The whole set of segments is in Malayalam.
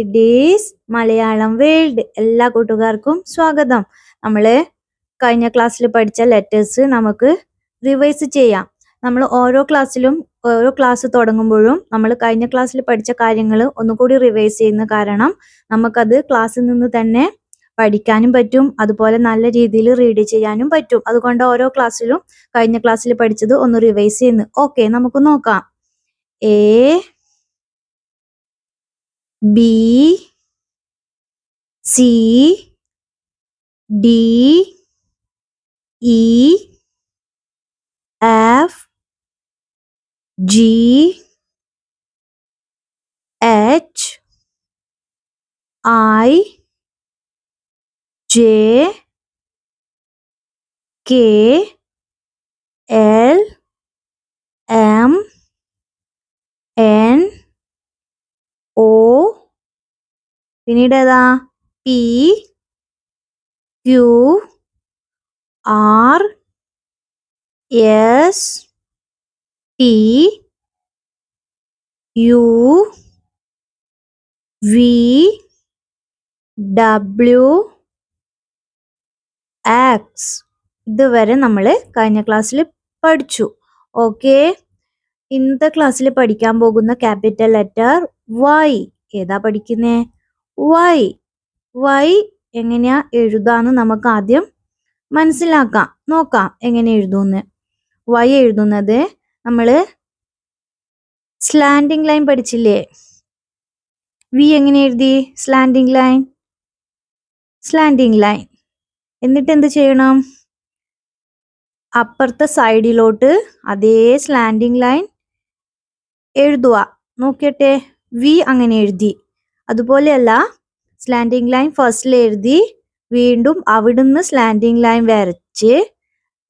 ഇറ്റ് ഈസ് മലയാളം വേൾഡ് എല്ലാ കൂട്ടുകാർക്കും സ്വാഗതം. നമ്മൾ കഴിഞ്ഞ ക്ലാസ്സിൽ പഠിച്ച ലെറ്റേഴ്സ് നമുക്ക് റിവൈസ് ചെയ്യാം. നമ്മൾ ഓരോ ക്ലാസ്സിലും ഓരോ ക്ലാസ് തുടങ്ങുമ്പോഴും നമ്മൾ കഴിഞ്ഞ ക്ലാസ്സിൽ പഠിച്ച കാര്യങ്ങൾ ഒന്നുകൂടി റിവൈസ് ചെയ്യുന്ന കാരണം നമുക്കത് ക്ലാസ്സിൽ നിന്ന് തന്നെ പഠിക്കാനും പറ്റും. അതുപോലെ നല്ല രീതിയിൽ റീഡ് ചെയ്യാനും പറ്റും. അതുകൊണ്ട് ഓരോ ക്ലാസ്സിലും കഴിഞ്ഞ ക്ലാസ്സിൽ പഠിച്ചത് ഒന്ന് റിവൈസ് ചെയ്യുന്നു. ഓക്കെ നമുക്ക് നോക്കാം. A B C D E F G H I J K L പിന്നീട് ഏതാ P Q R S T U V W X ഇതുവരെ നമ്മൾ കഴിഞ്ഞ ക്ലാസ്സിൽ പഠിച്ചു. ഓക്കെ? ഇന്നത്തെ ക്ലാസ്സിൽ പഠിക്കാൻ പോകുന്ന ക്യാപിറ്റൽ ലെറ്റർ വൈ. ഏതാ പഠിക്കുന്നേ? വൈ. വൈ എങ്ങനെയാ എഴുതാന്ന് നമുക്ക് ആദ്യം മനസ്സിലാക്കാം. നോക്കാം എങ്ങനെ എഴുതുന്ന്. വൈ എഴുതുന്നത് നമ്മൾ സ്ലാൻഡിങ് ലൈൻ പഠിച്ചില്ലേ? വി എങ്ങനെ എഴുതി? സ്ലാൻഡിങ് ലൈൻ സ്ലാൻഡിങ് ലൈൻ എന്നിട്ട് എന്ത് ചെയ്യണം? അപ്പുറത്തെ സൈഡിലോട്ട് അതേ സ്ലാൻഡിങ് ലൈൻ എഴുതുക. നോക്കിയട്ടെ. വി അങ്ങനെ എഴുതി. അതുപോലെയല്ല സ്ലാൻഡിങ് ലൈൻ ഫസ്റ്റിൽ എഴുതി വീണ്ടും അവിടുന്ന് സ്ലാൻഡിങ് ലൈൻ വരച്ച്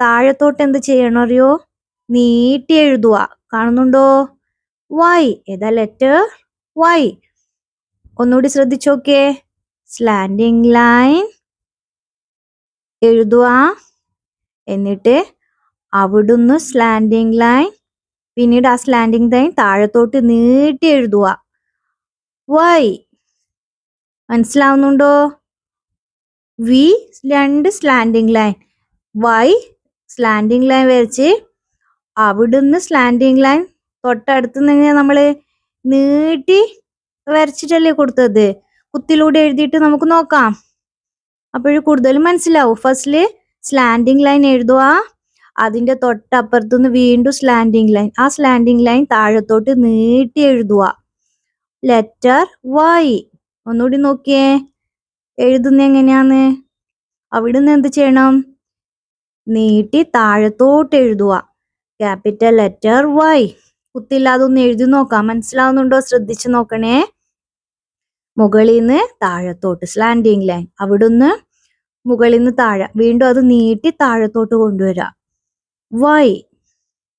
താഴത്തോട്ട് എന്ത് ചെയ്യണം അറിയോ? നീട്ടി എഴുതുക കാണുന്നുണ്ടോ? വൈ ഏതാ ലെറ്റർ വൈ ഒന്നുകൂടി ശ്രദ്ധിച്ചോക്കേ സ്ലാൻഡിങ് ലൈൻ എഴുതുക എന്നിട്ട് അവിടുന്ന് സ്ലാൻഡിങ് ലൈൻ പിന്നീട് ആ സ്ലാൻഡിങ് ലൈൻ താഴത്തോട്ട് നീട്ടി എഴുതുക വൈ മനസ്സിലാവുന്നുണ്ടോ? വി രണ്ട് slanting line Y slanting line വരച്ച് അവിടുന്ന് സ്ലാൻഡിങ് ലൈൻ തൊട്ടടുത്ത് നിന്ന് നമ്മൾ നീട്ടി വരച്ചിട്ടല്ലേ കൊടുത്തത്? കുത്തിലൂടെ എഴുതിയിട്ട് നമുക്ക് നോക്കാം. അപ്പോഴും കൂടുതൽ മനസ്സിലാവും. ഫസ്റ്റിൽ സ്ലാൻഡിങ് ലൈൻ എഴുതുക. അതിന്റെ തൊട്ടപ്പുറത്തുനിന്ന് വീണ്ടും സ്ലാൻഡിങ് ലൈൻ ആ സ്ലാൻഡിങ് ലൈൻ താഴത്തോട്ട് നീട്ടി എഴുതുക. ലെറ്റർ വൈ ഒന്നുകൂടി നോക്കിയേ. എഴുതുന്ന എങ്ങനെയാന്ന് അവിടുന്ന് എന്ത് ചെയ്യണം? നീട്ടി താഴത്തോട്ട് എഴുതുക. Capital letter Y. കുത്തില്ലാതെ ഒന്ന് എഴുതി നോക്കാം. മനസ്സിലാവുന്നുണ്ടോ? ശ്രദ്ധിച്ചു നോക്കണേ. മുകളിൽ നിന്ന് താഴത്തോട്ട്. സ്ലാൻഡിങ് ലൈൻ അവിടുന്ന് മുകളിൽ നിന്ന് താഴെ. വീണ്ടും അത് നീട്ടി താഴത്തോട്ട് കൊണ്ടുവരാം വൈ.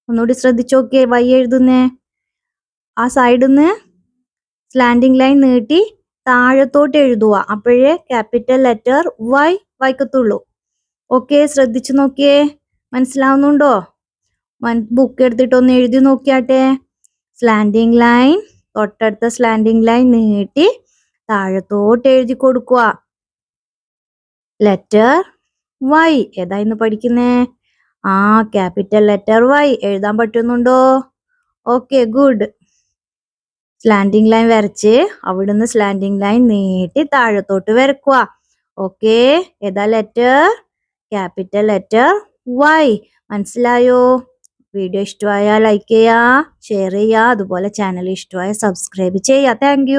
ഒന്നുകൂടി ശ്രദ്ധിച്ചു നോക്കിയേ. വൈ എഴുതുന്നേ. ആ സൈഡിൽ നിന്ന് സ്ലാൻഡിങ് ലൈൻ നീട്ടി താഴത്തോട്ട് എഴുതുക. അപ്പോഴേ ക്യാപിറ്റൽ ലെറ്റർ വൈ വായിക്കത്തുള്ളൂ. ഓക്കെ ശ്രദ്ധിച്ചു നോക്കിയേ. മനസ്സിലാവുന്നുണ്ടോ? ബുക്ക് എടുത്തിട്ട് ഒന്ന് എഴുതി നോക്കിയാട്ടെ. സ്ലാൻഡിങ് ലൈൻ തൊട്ടടുത്ത സ്ലാൻഡിങ് ലൈൻ നീട്ടി താഴത്തോട്ട് എഴുതി കൊടുക്കുക. ലെറ്റർ വൈ ഏതാ ഇന്ന് പഠിക്കുന്നേ? ആ ക്യാപിറ്റൽ ലെറ്റർ വൈ എഴുതാൻ പറ്റുന്നുണ്ടോ? ഓക്കെ ഗുഡ് സ്ലാൻഡിങ് ലൈൻ വരച്ച് അവിടുന്ന് സ്ലാൻഡിങ് ലൈൻ നീട്ടി താഴത്തോട്ട് വരക്കുക. ഓക്കെ ഏതാ ലെറ്റർ ക്യാപിറ്റൽ ലെറ്റർ വൈ മനസ്സിലായോ? വീഡിയോ ഇഷ്ടമായ ലൈക്ക് ചെയ്യുക ഷെയർ ചെയ്യുക അതുപോലെ ചാനൽ ഇഷ്ടമായ സബ്സ്ക്രൈബ് ചെയ്യുക. താങ്ക്